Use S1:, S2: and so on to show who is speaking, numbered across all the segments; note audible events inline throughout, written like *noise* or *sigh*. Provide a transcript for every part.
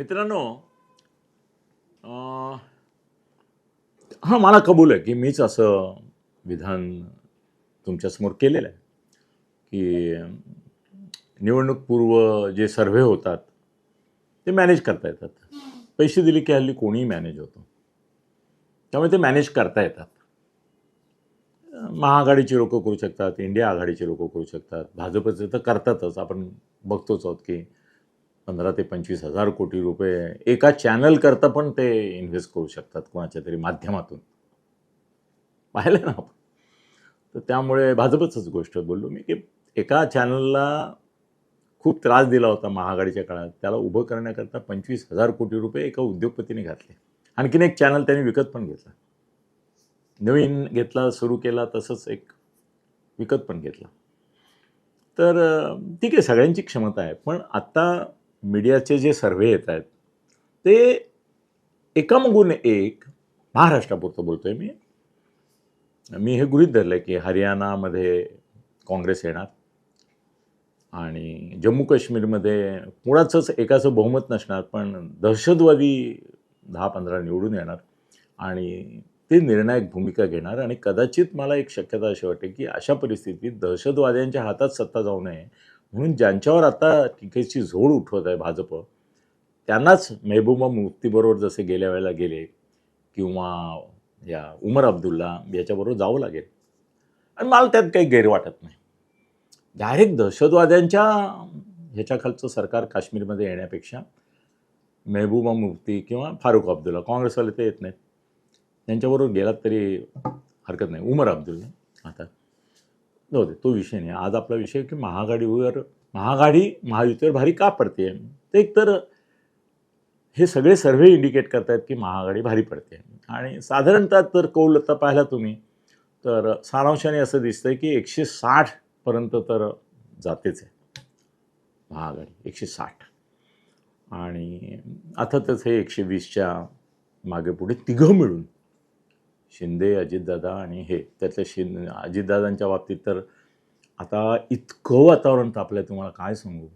S1: मित्रांनो हा हां मला कबूल आहे की मीच असं विधान तुमच्यासमोर केलेलं आहे. की निवडणूकपूर्व जे सर्व्हे होतात ते मॅनेज करता येतात. पैसे दिले की हल्ली कोणीही मॅनेज होतो. त्यामुळे ते मॅनेज करता येतात. महाआघाडीची लोक करू शकतात इंडिया आघाडीचे लोक करू शकतात. भाजपचे तर करतातच. आपण बघतोच आहोत की पंधरा ते पंचवीस हजार कोटी रुपये एका चॅनल करता पण ते इन्व्हेस्ट करू शकतात कोणाच्या तरी माध्यमातून. पाहिलं ना आपण? तर त्यामुळे भाजपचंच गोष्ट बोललो मी की एका चॅनलला खूप त्रास दिला होता महाआघाडीच्या काळात. त्याला उभं करण्याकरता पंचवीस हजार कोटी रुपये एका उद्योगपतीने घातले. आणखीन एक चॅनल त्यांनी विकत पण घेतला. नवीन घेतला सुरू केला तसंच एक विकत पण घेतला. तर ठीक आहे सगळ्यांची क्षमता आहे. पण आत्ता मीडियाचे जे सर्व्हे येत आहेत ते एकामागून एक महाराष्ट्रापुरतं बोलतो आहे मी. मी हे गृहित धरलं आहे की हरियाणामध्ये काँग्रेस येणार आणि जम्मू काश्मीरमध्ये कुणाचंच एकाचं बहुमत नसणार पण दहशतवादी दहा पंधरा निवडून येणार आणि ते निर्णायक भूमिका घेणार. आणि कदाचित मला एक शक्यता अशी वाटते की अशा परिस्थितीत दहशतवाद्यांच्या हातात सत्ता जाऊ नये म्हणून ज्यांच्यावर आता टीकेची झोड उठवत आहे भाजप त्यांनाच मेहबूबा मुफ्तीबरोबर जसे गेल्या वेळेला गेले किंवा या उमर अब्दुल्ला याच्याबरोबर जावं लागेल. आणि मला त्यात काही गैर वाटत नाही. डायरेक्ट दहशतवाद्यांच्या ह्याच्याखालचं सरकार काश्मीरमध्ये येण्यापेक्षा मेहबूबा मुफ्ती किंवा फारुख अब्दुल्ला काँग्रेसवाले ते येत नाहीत. त्यांच्याबरोबर गेलात तरी हरकत नाही. उमर अब्दुल्ला आता जाऊ दे तो विषय नाही. आज आपला विषय की महाआघाडीवर महाआघाडी महायुतीवर भारी का पडते? ते एकतर हे सगळे सर्व्हे इंडिकेट करतायत की महाआघाडी भारी पडते. आणि साधारणतः तर कौल आता पाहिला तुम्ही तर सारांशाने असं दिसतंय की एकशे साठपर्यंत तर जातेच आहे महाआघाडी एकशे साठ. आणि अर्थातच हे एकशे वीसच्या मागे पुढे तिघं मिळून शिंदे अजितदादा आणि हे. त्यातल्या शिं अजितदादांच्या बाबतीत तर आता इतकं वातावरण तापलं तुम्हाला काय सांगू?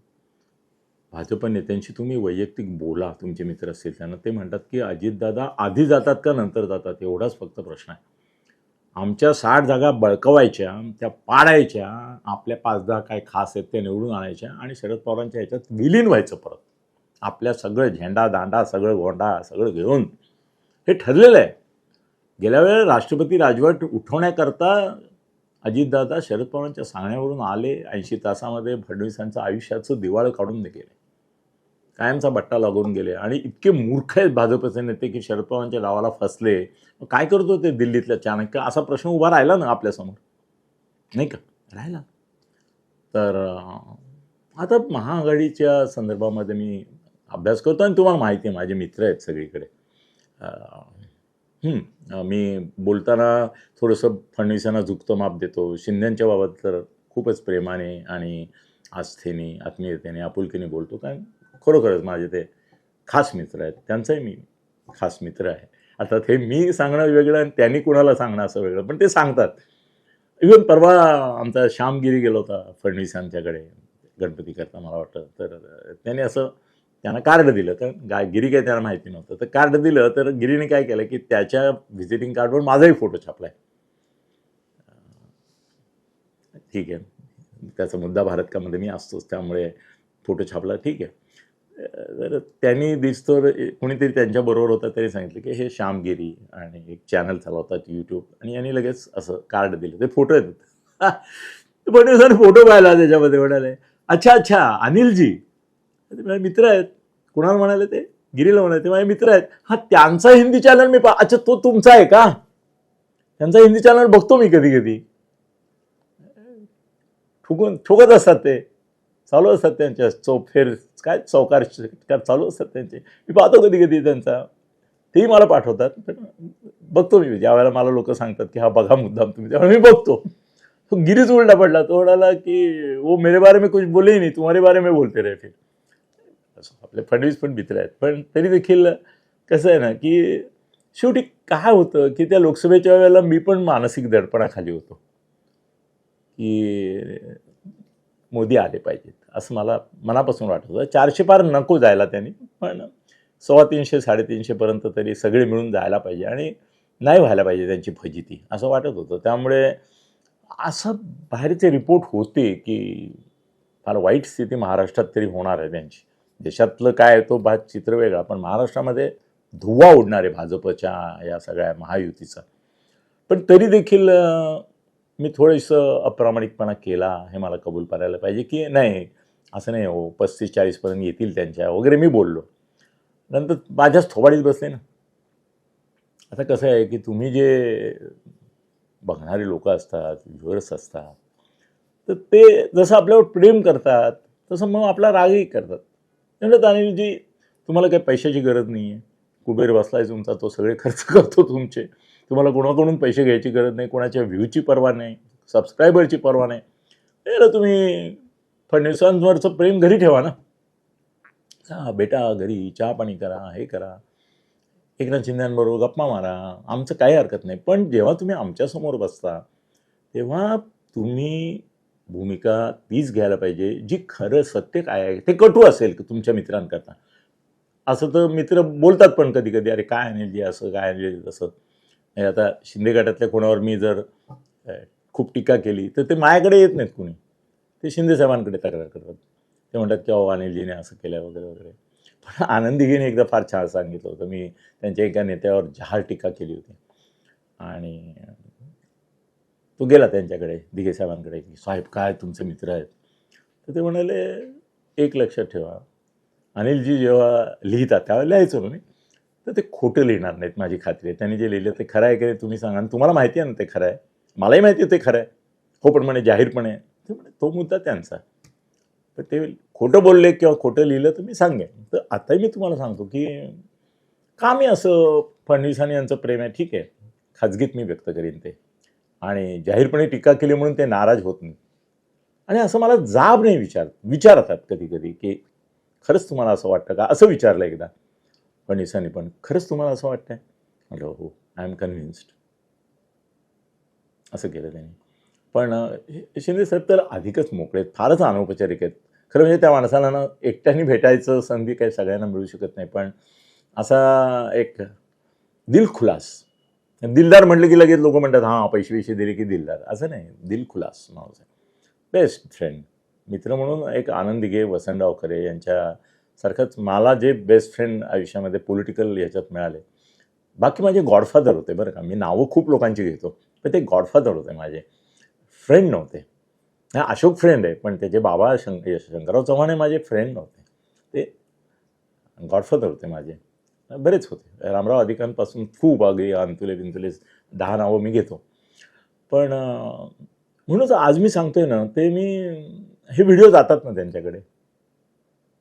S1: भाजप नेत्यांशी तुम्ही वैयक्तिक बोला तुमचे मित्र असतील त्यांना. ते म्हणतात की अजितदादा आधी जातात का नंतर जातात एवढाच फक्त प्रश्न आहे. आमच्या साठ जागा बळकवायच्या त्या पाडायच्या आपल्या पाच दहा काय खास आहेत त्या निवडून आणायच्या आणि शरद पवारांच्या ह्याच्यात विलीन व्हायचं परत. आपल्या सगळं झेंडा दांडा सगळं गोंडा सगळं घेऊन. हे ठरलेलं आहे. गेल्या वेळेला राष्ट्रपती राजवट उठवण्याकरता अजितदादा शरद पवारांच्या सांगण्यावरून आले ऐंशी तासामध्ये फडणवीसांचं आयुष्याचं दिवाळं काढून गेले. कायमचा बट्टा लागून गेले. आणि इतके मूर्ख आहेत भाजपचे नेते की शरद पवारांच्या डावाला फसले. काय करतो ते दिल्लीतल्या चाणक्य? असा प्रश्न उभा राहिला ना आपल्यासमोर? नाही का? राहिला. तर आता महाआघाडीच्या संदर्भामध्ये मी अभ्यास करतो आणि तुम्हाला माहिती आहे माझे मित्र आहेत सगळीकडे. मी बोलताना थोडंसं फडणवीसांना झुकतं माप देतो. शिंद्यांच्या बाबत तर खूपच प्रेमाने आणि आस्थेने आत्मीयतेने आपुलकीने बोलतो. कारण खरोखरच माझे ते खास मित्र आहेत. त्यांचाही मी खास मित्र आहे. आता ते मी सांगणं वेगळं आणि त्यांनी कुणाला सांगणं असं वेगळं. पण ते सांगतात. इवन परवा आमचा श्यामगिरी गेला होता फडणवीसांच्याकडे. गणपती करता मला वाटतं. तर त्याने असं त्यांना कार्ड दिलं. तर गाय गिरी काय त्यांना माहिती नव्हतं. तर कार्ड दिलं तर गिरीने काय केलं की त्याच्या व्हिजिटिंग कार्डवर माझाही फोटो छापलाय. ठीक आहे. त्याचा मुद्दा भारत कामध्ये मी असतोच त्यामुळे फोटो छापला. ठीक आहे. तर त्यांनी दिसतो कोणीतरी त्यांच्याबरोबर होता तरी सांगितलं की हे श्यामगिरी आणि एक चॅनल चालवतात यूट्यूब आणि यांनी लगेच असं कार्ड दिलं. ते फोटो येतात फडणवीसांनी फोटो पाहिला त्याच्यामध्ये म्हणाले अच्छा अच्छा अनिलजी. मित्र आहेत. कुणाला म्हणाले ते? गिरीला म्हणाले ते माझे मित्र आहेत. हा त्यांचा हिंदी चॅनल मी पा अच्छा तो तुमचा आहे का? त्यांचा हिंदी चॅनल बघतो मी कधी कधी ठुकून ठोकत असतात ते. चालू असतात त्यांच्या चौफेर काय चौकार चालू असतात त्यांचे. मी पाहतो कधी कधी त्यांचा. तेही मला पाठवतात बघतो मी. ज्या वेळेला मला लोक सांगतात की हा बघा मुद्दाम तुम्ही त्यावेळेला मी बघतो. तो गिरीच उलटा पडला. तो म्हणाला की वो मेरे बारे में कुछ बोले ही नहीं तुम्हारे बारे में बोलते रहे फिर. आपले फडणवीस पण मित्र आहेत. पण तरी देखील कसं आहे ना की शेवटी काय होतं की त्या लोकसभेच्या वेळेला मी पण मानसिक दडपणाखाली होतो. की मोदी आले पाहिजेत असं मला मनापासून वाटत होतं. चारशे पार नको जायला त्यांनी पण सव्वा तीनशे साडेतीनशेपर्यंत तरी सगळे मिळून जायला पाहिजे आणि नाही व्हायला पाहिजे त्यांची फजिती असं वाटत होतं. त्यामुळे असं बाहेरचे रिपोर्ट होते की फार वाईट स्थिती महाराष्ट्रात तरी होणार आहे त्यांची. देशातलं काय तो बा चित्र वेगळा पण महाराष्ट्रामध्ये धुवा उडणार आहे भाजपच्या या सगळ्या महायुतीचा. पण तरी देखील मी थोडंसं अप्रामाणिकपणा केला हे मला कबूल करायला पाहिजे की नाही असं नाही हो पस्तीस चाळीसपर्यंत येतील त्यांच्या वगैरे मी बोललो. नंतर माझ्याच थोबाडीत बसले ना. आता कसं आहे की तुम्ही जे बघणारे लोक असतात व्ह्युअर्स असतात तर ते जसं आपल्यावर प्रेम करतात तसं मग आपला रागही करतात. म्हणतात अनिलजी तुम्हाला काही पैशाची गरज नाही आहे कुबेर बसलाय तुमचा तो सगळे खर्च *laughs* करतो तुमचे. तुम्हाला कोणाकडून पैसे घ्यायची गरज नाही कोणाच्या व्ह्यूची पर्वा नाही सबस्क्रायबरची पर्वा नाही. तर तुम्ही फडणवीसांवरचं प्रेम घरी ठेवा ना. हा बेटा घरी चहा पाणी करा हे करा. एकनाथ शिंद्यांबरोबर गप्पा मारा. आमचं काही हरकत नाही. पण जेव्हा तुम्ही आमच्यासमोर बसता तेव्हा तुम्ही भूमिका तीच घ्यायला पाहिजे जी खरं सत्य काय आहे ते कटू असेल तुमच्या मित्रांकरता. असं तर मित्र बोलतात पण कधी कधी अरे काय अनिलजी जी असं काय अनिलजी तसं. आता शिंदे गटातल्या कोणावर मी जर खूप टीका केली तर ते माझ्याकडे येत नाहीत कुणी. ते शिंदे साहेबांकडे तक्रार करतात. ते म्हणतात की अहो अनिलजीने असं केलं वगैरे वगैरे. पण आनंदीजीने एकदा फार छान सांगितलं होतं. मी त्यांच्या एका नेत्यावर जहाल टीका केली होती. आणि तो गेला त्यांच्याकडे दिघे साहेबांकडे की साहेब काय तुमचे मित्र आहेत? तर ते म्हणाले एक लक्षात ठेवा. अनिलजी जेव्हा लिहितात त्यावेळेला लिहायचो ना मी. तर ते खोटं लिहिणार नाहीत माझी खात्री आहे. त्यांनी जे लिहिलं ते खरं आहे की तुम्ही सांगा. आणि तुम्हाला माहिती आहे ना ते खरं आहे. मलाही माहिती आहे ते खरं आहे. हो पण म्हणे जाहीरपणे ते म्हणे तो मुद्दा त्यांचा तर ते खोटं बोलले किंवा खोटं लिहिलं तर मी सांगेन. तर आताही मी तुम्हाला सांगतो की का मी असं फडणवीसांनी यांचं प्रेम आहे. ठीक आहे. खाजगीत मी व्यक्त करीन ते. आणि जाहीरपणे टीका केली म्हणून ते नाराज होत नाही. आणि असं मला जाब नाही विचार विचारतात कधी कधी की खरंच तुम्हाला असं वाटतं का? असं विचारलं एकदा. फडणवीसांनी पण खरंच तुम्हाला असं वाटतंय? म्हटलं हो आय एम कन्व्हिन्स्ड असं केलं त्यांनी. पण शिंदे साहेब तर अधिकच मोकळे आहेत फारच अनौपचारिक आहेत. खरं म्हणजे त्या माणसाला ना एकट्याने भेटायचं संधी काही सगळ्यांना मिळू शकत नाही. पण असा एक दिलखुलास दिलदार म्हटलं की लगेच लोक म्हणतात हां पैसे पैसे दिले की दिलदार. असं नाही. दिलखुलास माणूस आहे. बेस्ट फ्रेंड मित्र म्हणून एक आनंद घे वसंतराव खरे यांच्यासारखंच मला जे बेस्ट फ्रेंड आयुष्यामध्ये पॉलिटिकल याच्यात मिळाले. बाकी माझे गॉडफादर होते बरं का. मी नावं खूप लोकांची घेतो पण ते गॉडफादर होते माझे. फ्रेंड नव्हते. हा अशोक फ्रेंड आहे पण त्याचे बाबा शंक शंकरराव चव्हाण हे माझे फ्रेंड नव्हते. ते गॉडफादर होते माझे. बरेच होते. रामराव अधिकांपासून खूप आगे अंतुले बिंतुले दहा नावं मी घेतो. पण म्हणूनच आज मी सांगतोय ना ते मी हे व्हिडिओ जातात ना त्यांच्याकडे.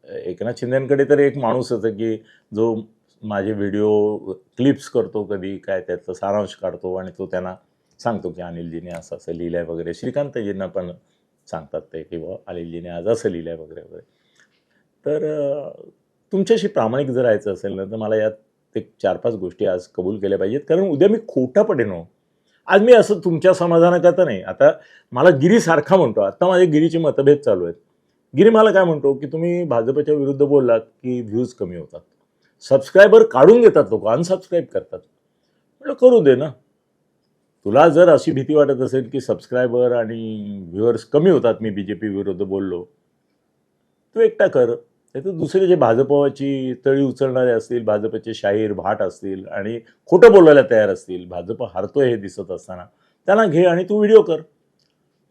S1: एकनाथ शिंदेकडे तर एक माणूस होतं की जो माझे व्हिडिओ क्लिप्स करतो कधी काय त्याचं सारांश काढतो आणि तो त्यांना सांगतो की अनिलजीने असं असं लिहिलं आहे वगैरे. श्रीकांतजींना पण सांगतात ते की बुवा अनिलजीने आज असं लिहिलं आहे वगैरे वगैरे. तर तुमच्याशी प्रामाणिक जर राहायचं असेल ना तर मला यात ते चार पाच गोष्टी आज कबूल केल्या पाहिजेत. कारण उद्या मी खोटा पडेन आज मी असं तुमच्या समाधानाकरता नाही. आता मला गिरीसारखा म्हणतो. आता माझे गिरीचे मतभेद चालू आहेत. गिरी मला काय म्हणतो? की तुम्ही भाजपच्या विरुद्ध बोललात की व्ह्यूज कमी होतात. सबस्क्रायबर काढून घेतात लोक. अनसबस्क्राईब करतात. म्हटलं करू दे ना. तुला जर अशी भीती वाटत असेल की सबस्क्रायबर आणि व्ह्युअर्स कमी होतात मी बी जे पी विरुद्ध बोललो तू एकटा कर. तर दुसरे जे भाजपची तळी उचलणारे असतील भाजपचे शाहीर भाट असतील आणि खोटं बोलायला तयार असतील भाजप हरतोय हे दिसत असताना त्यांना घे आणि तू व्हिडिओ कर.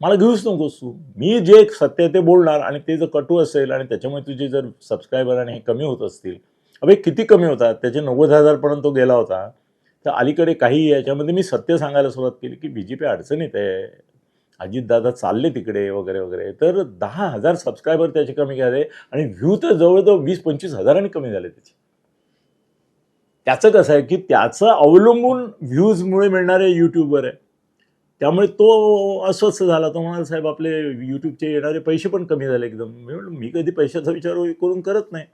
S1: मला घेऊच नकोस तू. मी जे सत्य ते बोलणार आणि ते जर कटू असेल आणि त्याच्यामुळे तुझे जर सबस्क्रायबर आणि हे कमी होत असतील अबे किती कमी होतात त्याचे नव्वद हजारपर्यंत तो गेला होता. तर अलीकडे काही याच्यामध्ये मी सत्य सांगायला सुरुवात केली की बी जे पी अडचणीत आहे. अजितदादा चालले तिकडे वगैरे वगैरे. तर दहा हजार सबस्क्रायबर त्याचे कमी झाले आणि व्ह्यू तर जवळजवळ वीस पंचवीस हजारांनी कमी झाले त्याचे. त्याचं कसं आहे की त्याचं अवलंबून व्ह्यूजमुळे मिळणारे यूट्यूबवर आहे. त्यामुळे तो अस्वस्थ झाला. तो म्हणाला साहेब आपले यूट्यूबचे येणारे पैसे पण कमी झाले एकदम. मी म्हणलं मी कधी पैशाचा विचार करून करत नाही.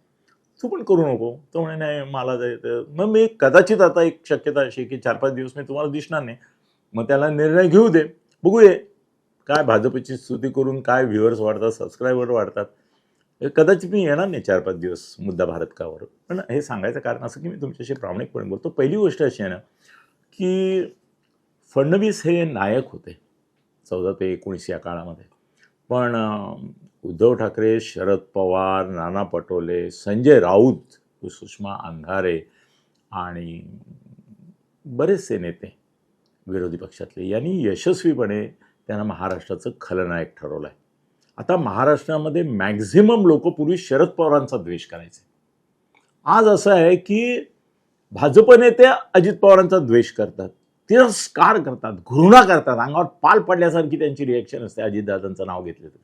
S1: तू पण करू नको. तो म्हणे नाही मला जायचं मग मी कदाचित आता एक शक्यता अशी की चार पाच दिवस मी तुम्हाला दिसणार नाही. मग त्याला निर्णय घेऊ दे. बघूये. काय भाजपची स्तुती करून काय व्ह्युअर्स वाढतात सबस्क्रायबर वाढतात कदाचित मी येणार नाही चार पाच दिवस मुद्दा भारत कावर पण हे सांगायचं कारण असं की मी तुमच्याशी प्रामाणिकपणे बोलतो. पहिली गोष्ट अशी आहे ना की फडणवीस हे नायक होते चौदा ते एकोणीस या काळामध्ये. पण उद्धव ठाकरे शरद पवार नाना पटोले संजय राऊत सुषमा अंधारे आणि बरेचसे नेते विरोधी पक्षातले यांनी यशस्वीपणे त्यांना महाराष्ट्राचं खलनायक ठरवलं आहे आता महाराष्ट्रामध्ये मॅक्झिमम लोक पूर्वी शरद पवारांचा द्वेष करायचे. आज असं आहे की भाजप नेते अजित पवारांचा द्वेष करतात तिरस्कार करतात घृणा करतात अंगावर पाल पडल्यासारखी त्यांची रिॲक्शन असते. अजितदादांचं नाव घेतलं तर.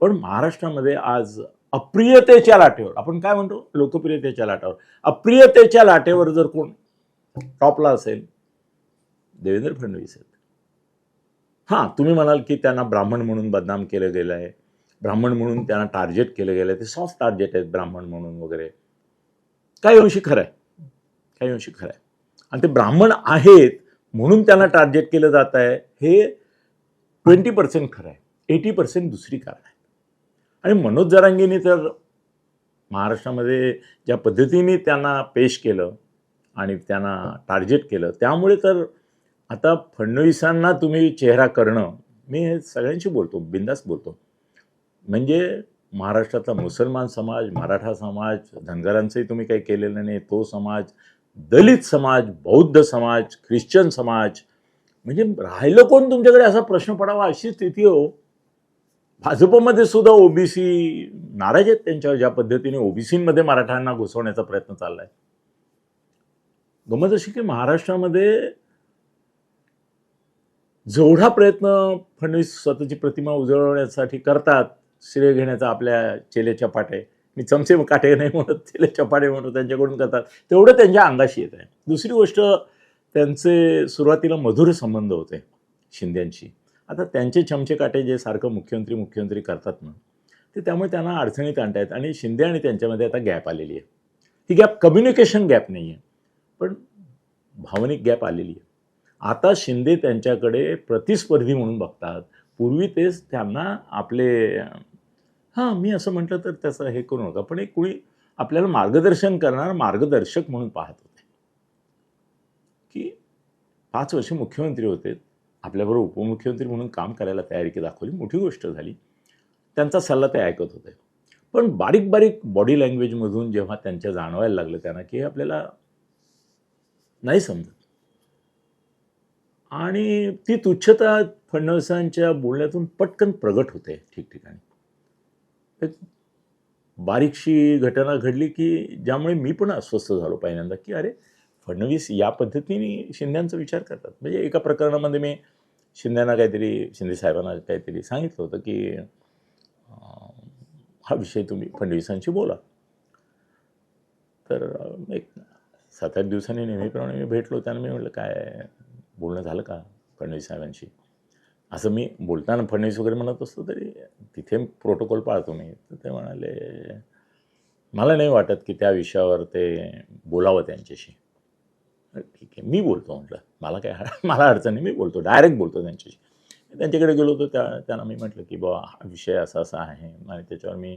S1: पण महाराष्ट्रामध्ये आज अप्रियतेच्या लाटेवर आपण काय म्हणतो? लोकप्रियतेच्या लाटेवर. अप्रियतेच्या लाटेवर जर कोण टॉपला असेल देवेंद्र फडणवीस आहेत. हां तुम्ही म्हणाल की त्यांना ब्राह्मण म्हणून बदनाम केलं गेलं आहे. ब्राह्मण म्हणून त्यांना टार्गेट केलं गेलं आहे. ते सॉफ्ट टार्गेट आहेत ब्राह्मण म्हणून वगैरे. काही अंशी खरं आहे. काही अंशी खरं आहे. आणि ते ब्राह्मण आहेत म्हणून त्यांना टार्गेट केलं जात आहे हे ट्वेंटी पर्सेंट खरं आहे. एटी पर्सेंट दुसरी कारण आहे. आणि मनोज जरांगीने तर महाराष्ट्रामध्ये ज्या पद्धतीने त्यांना पेश केलं आणि त्यांना टार्गेट केलं त्यामुळे तर आता फडणवीसांना तुम्ही चेहरा करणं मी हे सगळ्यांशी बोलतो बिंदास बोलतो. म्हणजे महाराष्ट्रातला मुसलमान समाज मराठा समाज धनगरांचंही तुम्ही काही केलेलं नाही तो समाज दलित समाज बौद्ध समाज ख्रिश्चन समाज म्हणजे राहिलं कोण तुमच्याकडे असा प्रश्न पडावा अशी स्थिती हो. भाजपमध्ये सुद्धा ओबीसी नाराज आहेत त्यांच्यावर ज्या पद्धतीने ओबीसीमध्ये मराठ्यांना घुसवण्याचा प्रयत्न चाललाय. गमत अशी की महाराष्ट्रामध्ये जेवढा प्रयत्न फडणवीस स्वतःची प्रतिमा उजळवण्यासाठी करतात श्रेय घेण्याचा आपल्या चेलेच्या पाटे मी चमचे काटे नाही म्हणत चेलेच्या पाटे म्हणतो त्यांच्याकडून करतात. तेवढं त्यांच्या अंगाशी येत आहे. दुसरी गोष्ट त्यांचे सुरुवातीला मधुर संबंध होते शिंद्यांशी. आता त्यांचे चमचे काटे जे सारखं मुख्यमंत्री मुख्यमंत्री करतात ना ते त्यामुळे त्यांना अडचणीत आणतायत आणि शिंदे आणि त्यांच्यामध्ये आता गॅप आलेली आहे. ती गॅप कम्युनिकेशन गॅप नाही आहे पण भावनिक गॅप आलेली आहे. आता शिंदे त्यांच्याकडे प्रतिस्पर्धी म्हणून बघतात. पूर्वी तेच त्यांना आपले हां मी असं म्हटलं तर त्याचं हे करू नका. पण एक कुणी आपल्याला मार्गदर्शन करणार मार्गदर्शक म्हणून पाहत होते. की पाच वर्ष मुख्यमंत्री होते. आपल्याबरोबर उपमुख्यमंत्री म्हणून काम करायला तयारी की दाखवली मोठी गोष्ट झाली. त्यांचा सल्ला ते ऐकत होते. पण बारीक बारीक बॉडी लँग्वेजमधून जेव्हा त्यांच्या जाणवायला लागलं त्यांना की हे आपल्याला नाही समजत. आणि ती तुच्छता फडणवीसांच्या बोलण्यातून पटकन प्रगट होते ठिकठिकाणी. एक बारीकशी घटना घडली की ज्यामुळे मी पण अस्वस्थ झालो पहिल्यांदा की अरे फडणवीस या पद्धतीने शिंद्यांचा विचार करतात. म्हणजे एका प्रकरणामध्ये मी शिंद्यांना काहीतरी शिंदे साहेबांना काहीतरी सांगितलं होतं की हा विषय तुम्ही फडणवीसांशी बोला. तर एक सात आठ दिवसांनी नेहमीप्रमाणे मी भेटलो त्यांना मी म्हटलं काय बोलणं झालं का फडणवीस साहेबांशी? असं मी बोलताना फडणवीस वगैरे म्हणत असतो तरी तिथे प्रोटोकॉल पाळतो मी. तर ते म्हणाले मला नाही वाटत की त्या विषयावर ते बोलावं त्यांच्याशी. ठीक आहे मी बोलतो म्हटलं. मला काय *laughs* मला अडचण नाही मी बोलतो डायरेक्ट बोलतो त्यांच्याशी. त्यांच्याकडे गेलो होतो त्या त्यांना मी म्हटलं की बाबा हा विषय असा असा आहे. आणि त्याच्यावर मी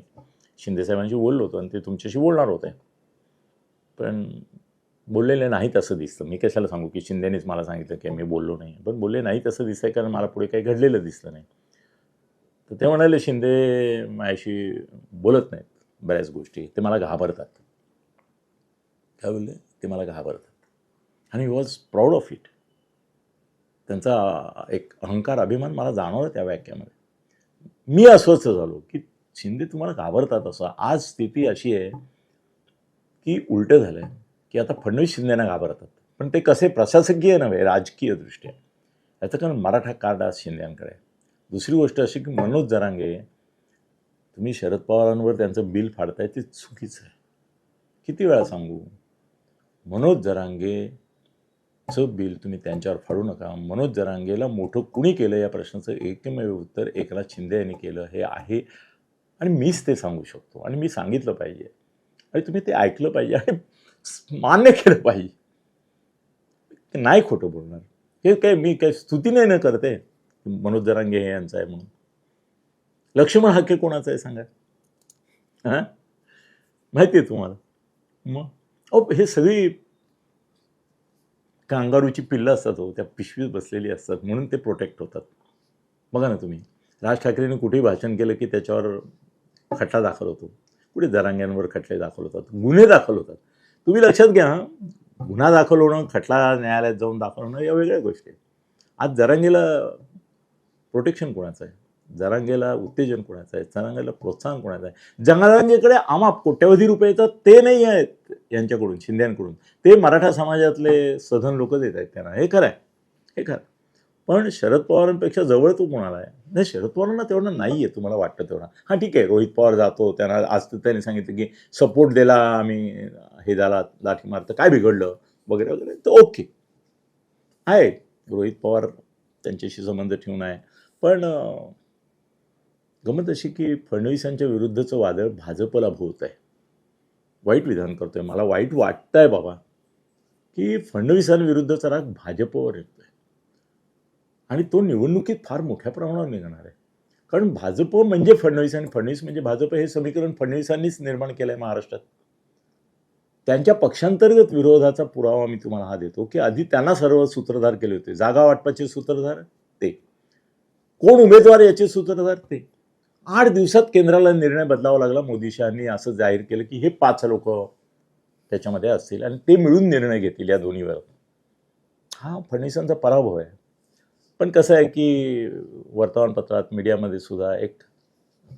S1: शिंदेसाहेबांशी बोललो होतो आणि ते तुमच्याशी बोलणार होते. पण बोललेले नाहीत असं दिसतं. मी कशाला सांगू की शिंदेनेच मला सांगितलं की मी बोललो नाही. पण बोलले नाही तसं दिसतंय कारण मला पुढे काही घडलेलं दिसलं नाही. तर ते म्हणाले शिंदे माझ्याशी बोलत नाहीत बऱ्याच गोष्टी. ते मला घाबरतात. काय बोलले? ते मला घाबरतात. आणि वॉज प्राऊड ऑफ इट त्यांचा एक अहंकार अभिमान मला जाणवला त्या वाक्यामध्ये. मी अस्वस्थ झालो की शिंदे तुम्हाला घाबरतात असं. आज स्थिती अशी आहे की उलटं झालं आहे की आता फडणवीस शिंदेना घाबरतात. पण ते कसे प्रशासकीय नव्हे राजकीय दृष्ट्या. याचं कारण मराठा कार्ड आज शिंद्यांकडे आहे. दुसरी गोष्ट अशी की मनोज जरांगे तुम्ही शरद पवारांवर त्यांचं बिल फाडताय ते चुकीचं आहे. किती वेळा सांगू? मनोज जरांगेचं बिल तुम्ही त्यांच्यावर फाडू नका. मनोज जरांगेला मोठं कुणी केलं या प्रश्नाचं? एकमेव उत्तर एकनाथ शिंदे यांनी केलं. हे आहे. आणि मीच ते सांगू शकतो. आणि मी सांगितलं पाहिजे. आणि तुम्ही ते ऐकलं पाहिजे. आणि मान्य केलं पाहिजे नाही खोटं बोलणार. हे काय मी काय स्तुतीने न करते मनोज जरांगे हे यांचं आहे म्हणून. लक्ष्मण हक्के कोणाचं आहे सांगा? हां? माहिती आहे तुम्हाला. मग? अहो हे सगळी कांगारूची पिल्लं असतात हो त्या पिशवीत बसलेली असतात म्हणून ते प्रोटेक्ट होतात. बघा ना तुम्ही. राज ठाकरेंनी कुठेही भाषण केलं की त्याच्यावर खटला दाखल होतो. कुठे जरांग्यांवर खटले दाखल होतात? गुन्हे दाखल होतात. तुम्ही लक्षात घ्या गुन्हा दाखल होणं खटला न्यायालयात जाऊन दाखल होणं या वेगळ्या गोष्टी आहेत. आज जरांगेला प्रोटेक्शन कोणाचं आहे? जरांगेला उत्तेजन कोणाचं आहे? जरांगेला प्रोत्साहन कोणाचं आहे? जरांगेकडे आम्हा कोट्यवधी रुपये येतात ते नाही आहेत यांच्याकडून शिंद्यांकडून. ते मराठा समाजातले सधन लोक देत आहेत त्यांना. हे खरं आहे. हे खरं पण शरद पवारांपेक्षा जवळ तो कोणाला आहे? नाही शरद पवारांना तेवढं नाही आहे तुम्हाला वाटतं तेवढा. हां ठीक आहे रोहित पवार जातो त्यांना आज त्यांनी सांगितलं की सपोर्ट दिला आम्ही. हे झाला लाठी मारतं काय बिघडलं? वगैरे वगैरे. तर ओके. आहे. रोहित पवार त्यांच्याशी संबंध ठेवून आहे. पण गमत अशी की फडणवीसांच्या विरुद्धचं वादळ भाजपला भोवत आहे. वाईट विधान करतोय. मला वाईट वाटतंय बाबा की फडणवीसांविरुद्धचा राग भाजपवर येतोय. आणि तो निवडणुकीत फार मोठ्या प्रमाणावर निघणार आहे. कारण भाजप म्हणजे फडणवीस आणि फडणवीस म्हणजे भाजप हे समीकरण फडणवीसांनीच निर्माण केलं आहे महाराष्ट्रात. त्यांच्या पक्षांतर्गत विरोधाचा पुरावा मी तुम्हाला हा देतो की आधी त्यांना सर्व सूत्रधार केले होते. जागा वाटपाचे सूत्रधार ते. कोण उमेदवार याचे सूत्रधार ते. आठ दिवसात केंद्राला निर्णय बदलावा लागला. मोदी शहांनी असं जाहीर केलं की हे पाच लोक त्याच्यामध्ये असतील. आणि ते मिळून निर्णय घेतील या दोन्हीवर. हा फडणवीसांचा पराभव आहे. पण कसं आहे की वर्तमानपत्रात मीडियामध्ये सुद्धा एक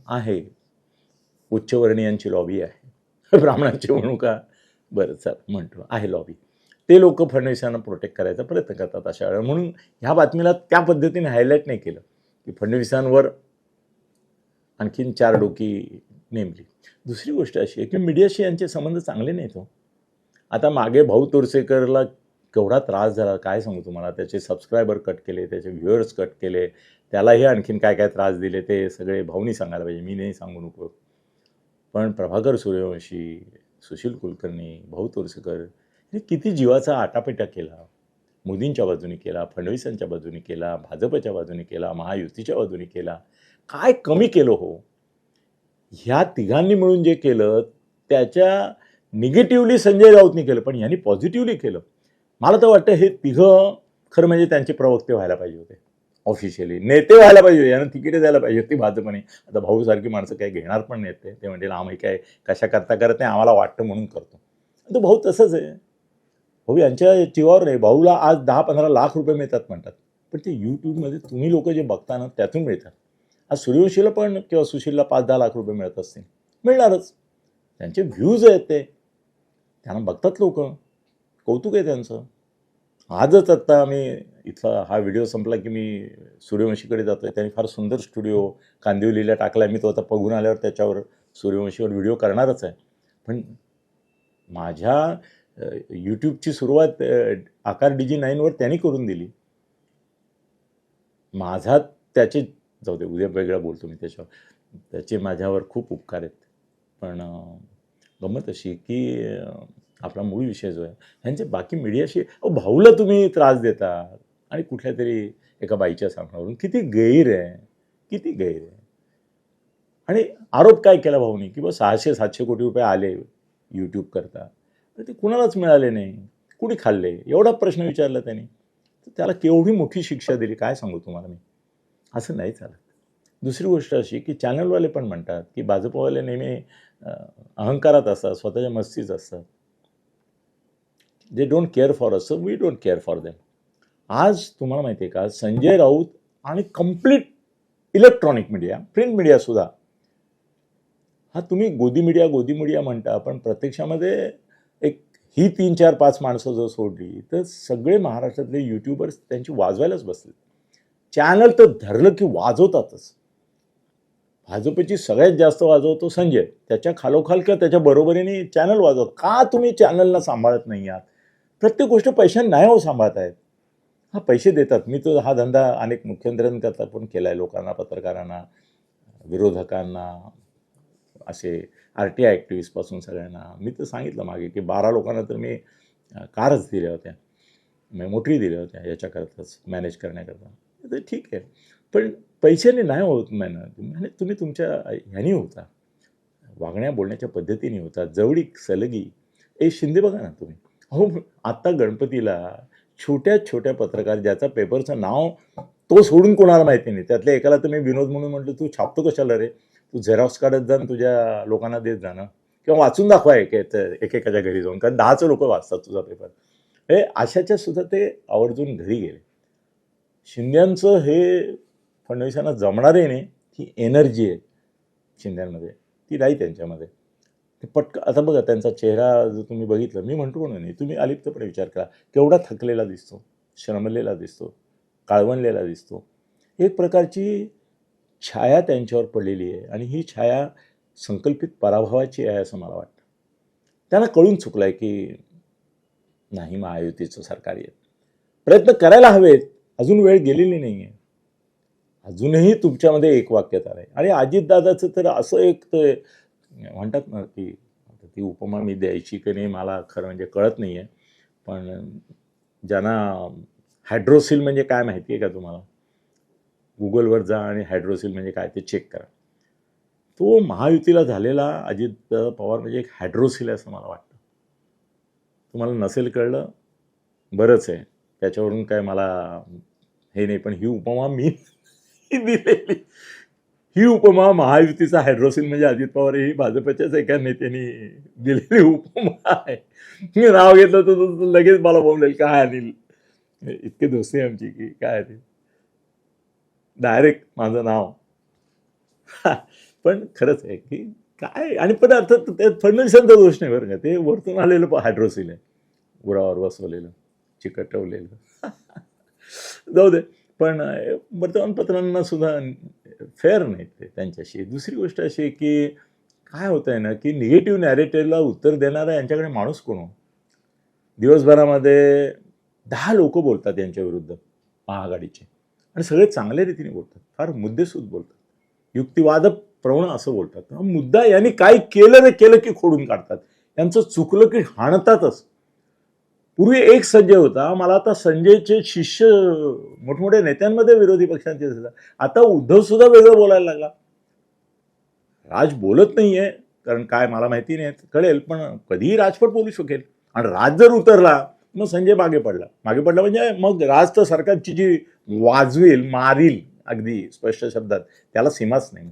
S1: आहे. उच्चवर्णीयांची लॉबी आहे. *laughs* ब्राह्मणांची म्हणू का? बरं चल म्हणतो. आहे लॉबी ते लोक फडणवीसांना प्रोटेक्ट करायचा प्रयत्न करतात अशा वेळेला. म्हणून ह्या बातमीला त्या पद्धतीने हायलाईट नाही केलं. की फडणवीसांवर आणखीन चार डोकी नेमली. दुसरी गोष्ट अशी आहे की मीडियाशी यांचे संबंध चांगले नाहीत हो. आता मागे भाऊ तोरसेकरला केवढा त्रास झाला काय सांगू तुम्हाला? त्याचे सबस्क्रायबर कट केले त्याचे व्ह्युअर्स कट केले. त्यालाही आणखीन काय काय त्रास दिले ते सगळे भाऊनी सांगायला पाहिजे. मी नाही सांगू नको. पण प्रभाकर सूर्यवंशी सुशील कुलकर्णी भाऊ तोरसेकर हे किती जीवाचा आटापिटा केला. मोदींच्या बाजूने केला फडणवीसांच्या बाजूने केला भाजपच्या बाजूने केला महायुतीच्या बाजूने केला. काय कमी केलं हो? ह्या तिघांनी मिळून जे केलं त्याच्या निगेटिव्हली संजय राऊतनी केलं पण यांनी पॉझिटिव्हली केलं. मला तर वाटतं हे तिघं खरं म्हणजे त्यांचे प्रवक्ते व्हायला पाहिजे होते. ऑफिशियली नेते व्हायला पाहिजे यानं तिकीटे द्यायला पाहिजे. होती भाजपने. आता भाऊसारखी माणसं काही घेणार पण नाहीत ते. ते म्हणजे आम्ही काय कशा करता करत नाही आम्हाला वाटतं म्हणून करतो. तो भाऊ तसंच आहे. भाऊ यांच्या जीवावर नाही भाऊला आज दहा पंधरा लाख रुपये मिळतात म्हणतात. पण ते यूट्यूबमध्ये तुम्ही लोक जे बघता ना त्यातून मिळतात. आज सूर्यवंशीला पण किंवा सुशीलला पाच दहा लाख रुपये मिळत असतील. मिळणारच. त्यांचे व्ह्यूज आहेत ते. त्यांना बघतात लोक. कौतुक आहे त्यांचं. आजच आत्ता आम्ही इथला हा व्हिडिओ संपला की मी सूर्यवंशीकडे जातो आहे त्यांनी फार सुंदर स्टुडिओ कांदिवलीला टाकला मी तो आता बघून आल्यावर त्याच्यावर सूर्यवंशीवर व्हिडिओ करणारच आहे. पण माझ्या यूट्यूबची सुरुवात आकार डी जी नाईनवर त्यांनी करून दिली. माझा त्याचे जाऊ दे उद्या वेगळा बोलतो मी त्याच्यावर. त्याचे माझ्यावर खूप उपकार आहेत. पण गमत गंमत अशी की आपला मूळ विषय जो आहे ह्यांचे बाकी मीडियाशी अहो भाऊला तुम्ही त्रास देता. आणि कुठल्या तरी एका बाईच्या सांगण्यावरून किती गैर आहे किती गैर आहे. आणि आरोप काय केला भाऊनी की बा सहाशे सातशे कोटी रुपये आले यूट्यूब करता तर ते कुणालाच मिळाले नाही कुणी खाल्ले एवढा प्रश्न विचारला त्यांनी. तर त्याला केवढी मोठी शिक्षा दिली काय सांगू तुम्हाला मी? असं नाही चालत. दुसरी गोष्ट अशी की चॅनलवाले पण म्हणतात की भाजपवाले नेहमी अहंकारात असतात स्वतःच्या मस्तीच असतात. They don't care for us we don't care for them आज तुम्हाला माहिती आहे का? संजय राऊत आणि complete electronic media print media सुद्धा. हा तुम्ही गोदी मीडिया गोदी मीडिया म्हणता पण प्रत्यक्षामध्ये एक ही तीन चार पाच माणसं जर सोडली तर सगळे महाराष्ट्रातले यूट्यूबर्स त्यांची वाजवायलाच बसले. चॅनल तर धरलं की वाजवतातच. भाजपची सगळ्यात जास्त वाजवतो संजय. त्याच्या खालोखाल किंवा त्याच्या बरोबरीने चॅनल वाजवत. का तुम्ही चॅनलला सांभाळत नाही आहात? प्रत्येक गोष्ट पैशांना नाही हो सांभाळत आहेत हा पैसे देतात. मी तो हा धंदा अनेक मुख्यमंत्र्यांकरता पण केला आहे लोकांना पत्रकारांना विरोधकांना असे आर टी आय ॲक्टिव्हिस्टपासून सगळ्यांना. मी तर सांगितलं मागे की बारा लोकांना तर मी कारच दिल्या होत्या. म्हणजे मोटरी दिल्या होत्या याच्याकरताच मॅनेज करण्याकरता. तर ठीक आहे. पण पैशाने नाही होत मेहनत आणि तुम्ही तुमच्या ह्यानी होता. वागण्या बोलण्याच्या पद्धतीने होता. जवळीक सलगी. ए शिंदे बघा ना तुम्ही. हो आत्ता गणपतीला छोट्या छोट्या पत्रकार ज्याचा पेपरचं नाव तो सोडून कोणाला माहिती नाही. त्यातल्या एकाला तर मी विनोद म्हणून म्हटलं तू छापतो कशाला रे? तू झेरॉक्स काढत जा तुझ्या लोकांना देत जा ना. किंवा वाचून दाखवा एक एकेकाच्या घरी जाऊन. कारण दहाच लोक वाचतात तुझा पेपर. हे अशाच्या सुद्धा ते आवर्जून घरी गेले. शिंद्यांचं हे फडणवीसांना जमणारे नाही. ही एनर्जी आहे शिंद्यांमध्ये. ती नाही त्यांच्यामध्ये. ते पटक आता बघा त्यांचा चेहरा जर तुम्ही बघितलं मी म्हणतो नाही तुम्ही अलिप्तपणे विचार करा. केवढा थकलेला दिसतो श्रमलेला दिसतो काळवणलेला दिसतो. एक प्रकारची छाया त्यांच्यावर पडलेली आहे आणि ही छाया संकल्पित पराभवाची आहे असं मला वाटतं. त्यांना कळून चुकलं आहे की नाही महायुतीचं सरकार येत. प्रयत्न करायला हवेत अजून वेळ गेलेली नाही आहे अजूनही तुमच्यामध्ये एक वाक्यता आहे. आणि अजितदादाचं तर असं एक म्हणतात ना की ती उपमा मी द्यायची की नाही मला खरं म्हणजे कळत नाही आहे पण ज्यांना हायड्रोसिल म्हणजे काय माहिती आहे का तुम्हाला? गुगलवर जा आणि हायड्रोसिल म्हणजे काय ते चेक करा. तो महायुतीला झालेला अजित पवार म्हणजे एक हायड्रोसिल आहे असं मला वाटतं. तुम्हाला नसेल कळलं? बरंच आहे. त्याच्यावरून काय मला हे नाही पण ही उपमा मी *laughs* दिलेली. ही उपमा महायुतीचा हायड्रोसिन म्हणजे अजित पवार ही भाजपच्याच एका नेत्यांनी दिलेली उपमा आहे. मी नाव घेतलं तर लगेच मला बोलेल काय अनिल? इतके दोस्ती आहे आमची की काय अनिल डायरेक्ट माझं नाव. पण खरंच आहे की काय? आणि पण अर्थात ते फडणवीसांचा दोष नाही बरं का? ते वरतून आलेलं हायड्रोसिल आहे. उरावर बसवलेलं चिकटवलेलं जाऊ दे. पण वर्तमानपत्रांना सुद्धा फेअर नाहीत ते त्यांच्याशी. दुसरी गोष्ट अशी आहे की काय होत आहे ना की निगेटिव्ह नॅरेटिव्हला उत्तर देणारा यांच्याकडे माणूस कोण हो? दिवसभरामध्ये दहा लोक बोलतात यांच्या विरुद्ध महाआघाडीचे. आणि सगळे चांगल्या रीतीने बोलतात. फार मुद्देसूद बोलतात. युक्तिवाद प्रवण असं बोलतात. मुद्दा यांनी काय केलं रे केलं की खोडून काढतात. यांचं चुकलं की हाणतातच. पूर्वी एक संजय होता मला आता संजयचे शिष्य मोठमोठ्या नेत्यांमध्ये विरोधी पक्षांचे आता उद्धव सुद्धा वेगळं बोलायला लागला. राज बोलत नाहीये कारण काय मला माहिती नाही कळेल पण कधीही राजपट बोलू शकेल. आणि राज जर उतरला मग संजय मागे पडला. मागे पडला म्हणजे मग राज तर सरकारची जी वाजवेल मारील अगदी स्पष्ट शब्दात त्याला सीमाच नाही.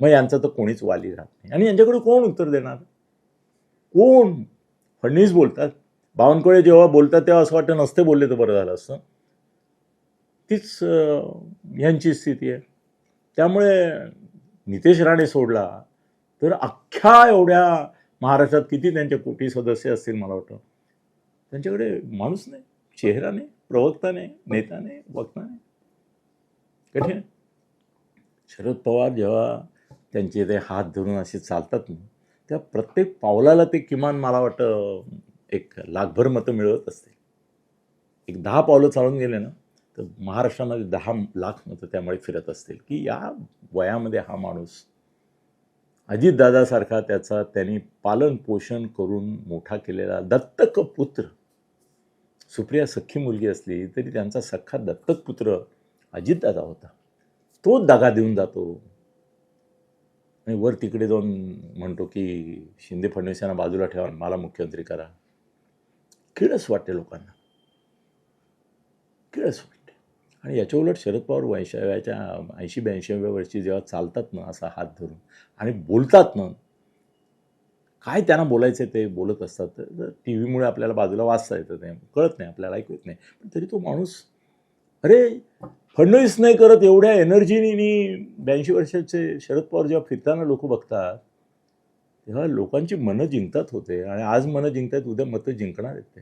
S1: मग यांचं तर कोणीच वाली राहत नाही. आणि यांच्याकडे कोण उत्तर देणार? कोण? फडणवीस बोलतात. बावनकुळे जेव्हा बोलतात तेव्हा असं वाटतं नसते बोलले तर बरं झालं असतं. तीच ह्यांची स्थिती आहे. त्यामुळे नितेश राणे सोडला तर अख्ख्या एवढ्या महाराष्ट्रात किती त्यांच्या कोटी सदस्य असतील मला वाटतं. त्यांच्याकडे माणूस नाही चेहरा नाही प्रवक्ता नाही नेता नाही वक्ता नाही. कठीण. शरद पवार जेव्हा त्यांचे ते हात धरून असे चालतात ना त्या प्रत्येक पावलाला ते किमान मला वाटतं एक लाखभर मतं मिळवत असते. एक दहा पावलं चालून गेले ना तर महाराष्ट्रामध्ये दहा लाख मतं त्यामुळे फिरत असतील की या वयामध्ये हा माणूस अजितदादासारखा त्याचा त्यांनी पालन पोषण करून मोठा केलेला दत्तक पुत्र सुप्रिया सख्खी मुलगी असली तरी त्यांचा सख्खा दत्तक पुत्र अजितदादा होता. तो दगा देऊन जातो. आणि वर तिकडे जाऊन म्हणतो की शिंदे फडणवीस यांना बाजूला ठेवा मला मुख्यमंत्री करा. किळस वाटते लोकांना. किळस वाटते. आणि याच्या उलट शरद पवार वैशाव्याच्या ऐंशी ब्याऐंशीव्या वर्षी जेव्हा चालतात ना असा हात धरून आणि बोलतात ना काय त्यांना बोलायचं ते बोलत असतात तर टी व्हीमुळे आपल्याला बाजूला वाचता येतं ते. कळत नाही आपल्याला ऐकू येत नाही. पण तरी तो माणूस अरे फडणवीस नाही करत एवढ्या एनर्जीनी ब्याऐंशी वर्षाचे शरद पवार जेव्हा फिरताना लोक बघतात तेव्हा लोकांची मनं जिंकतात होते आणि आज मनं जिंकतात उद्या मतं जिंकणार आहेत ते.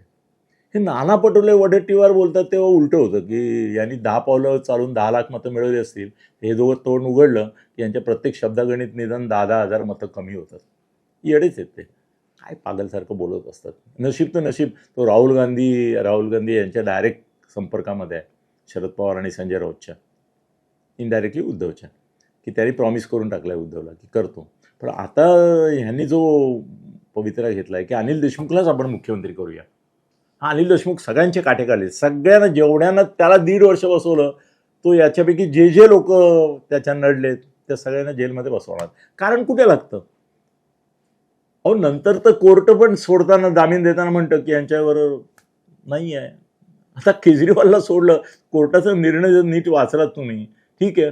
S1: हे नाना पटोले वडेट्टीवार बोलतात तेव्हा उलटं होतं की यांनी दहा पावलं चालून दहा लाख मतं मिळवली असतील. हे दोघं तोंड उघडलं की यांच्या प्रत्येक शब्दागणित निदान दहा दहा हजार मतं कमी होतात. येडेच आहेत ते. काय पागलसारखं बोलत असतात. नशीब तर नशीब. तो राहुल गांधी राहुल गांधी यांच्या डायरेक्ट संपर्कामध्ये आहे शरद पवार आणि संजय राऊतच्या. इनडायरेक्टली उद्धवच्या. की त्यांनी प्रॉमिस करून टाकलं आहे उद्धवला की करतो. पण आता ह्यांनी जो पवित्रा घेतला आहे की अनिल देशमुखलाच आपण मुख्यमंत्री करूया. हा अनिल देशमुख सगळ्यांचे काटे काढले सगळ्यांना जेवढ्यांना त्याला दीड वर्ष बसवलं तो याच्यापैकी जे जे लोक त्याच्या नडलेत त्या सगळ्यांना जेलमध्ये बसवणार. कारण कुठे लागतं? अहो नंतर तर कोर्ट पण सोडताना जामीन देताना म्हणतं की यांच्यावर नाही आहे आता केजरीवालला सोडलं कोर्टाचा निर्णय जर नीट वाचलात तुम्ही. ठीक आहे.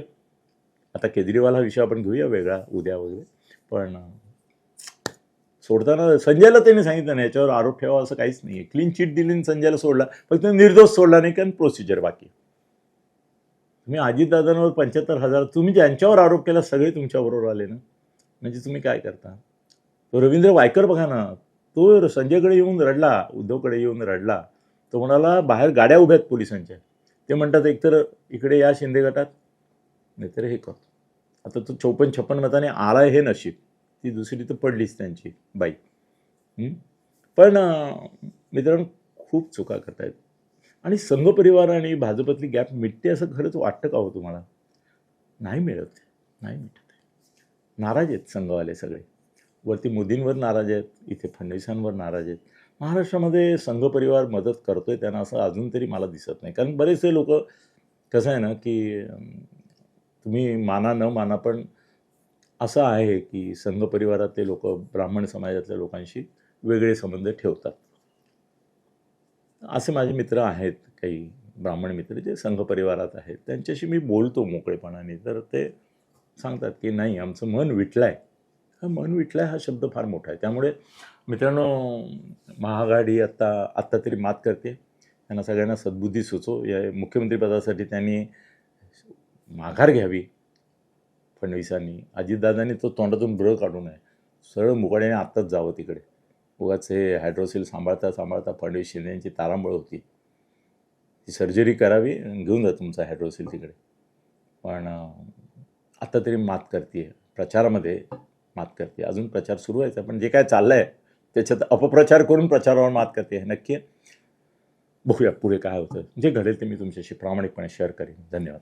S1: आता केजरीवाल हा विषय आपण घेऊया वेगळा उद्या वगैरे. पण सोडताना संजयला त्यांनी सांगितलं नाही याच्यावर आरोप ठेवा असं काहीच नाही आहे क्लीन चिट दिली आणि संजयला सोडला. फक्त निर्दोष सोडला नाही कारण प्रोसिजर बाकी तुम्ही अजितदादांवर पंच्याहत्तर हजार तुम्ही ज्यांच्यावर आरोप केला सगळे तुमच्याबरोबर आले ना? म्हणजे तुम्ही काय करता? तो रवींद्र वायकर बघा ना तो संजयकडे येऊन रडला उद्धवकडे येऊन रडला. तो म्हणाला बाहेर गाड्या उभ्या आहेत पोलिसांच्या. ते म्हणतात एकतर इकडे या शिंदे गटात नाहीतर हे कर आता तो चौपन्न छप्पन मताने आलाय हे नशीब. ती दुसरी तर पडलीच त्यांची बाई. पण मित्रांनो खूप चुका करतायत. आणि संघ परिवार आणि भाजपतली गॅप मिटते असं खरंच वाटतं का हो तुम्हाला? नाही मिळत. नाही मिळत नाराज आहेत संघवाले सगळे. वरती मोदींवर नाराज आहेत इथे फडणवीसांवर नाराज आहेत. महाराष्ट्रामध्ये संघ परिवार मदत करतोय त्यांना असं अजून तरी मला दिसत नाही. कारण बरेचसे लोक कसं आहे ना की तुम्ही माना न माना पण असं आहे की संघ परिवारातले लोक ब्राह्मण समाजातल्या लोकांशी वेगळे संबंध ठेवतात. असे माझे मित्र आहेत काही ब्राह्मण मित्र जे संघ परिवारात आहेत त्यांच्याशी मी बोलतो मोकळेपणाने. तर ते सांगतात की नाही आमचं मन विटलं आहे हा मन विटलं हा शब्द फार मोठा आहे. त्यामुळे मित्रांनो महाआघाडी आत्ता आत्ता तरी मात करते. त्यांना सगळ्यांना सद्बुद्धी सुचो. या मुख्यमंत्रीपदासाठी त्यांनी माघार घ्यावी. फडणवीसांनी अजितदादांनी तो तोंडातून ब्र काढू नये सरळ मुकाड्याने आत्ताच जावं तिकडे. उगाच हे हायड्रोसिल सांभाळता सांभाळता फडणवीस शिंदे यांची तारांबळ होती. ती सर्जरी करावी आणि घेऊन जा तुमचा हायड्रोसिल तिकडे. पण आत्ता तरी मात करते प्रचारामध्ये मात करते अजून प्रचार सुरू व्हायचा पण जे काय चाललं आहे त्याच्यात अपप्रचार करून प्रचारावर मात करते हे नक्की बघूया पुढे काय होतं. जे घडेल ते मी तुमच्याशी प्रामाणिकपणे शेअर करेन. धन्यवाद.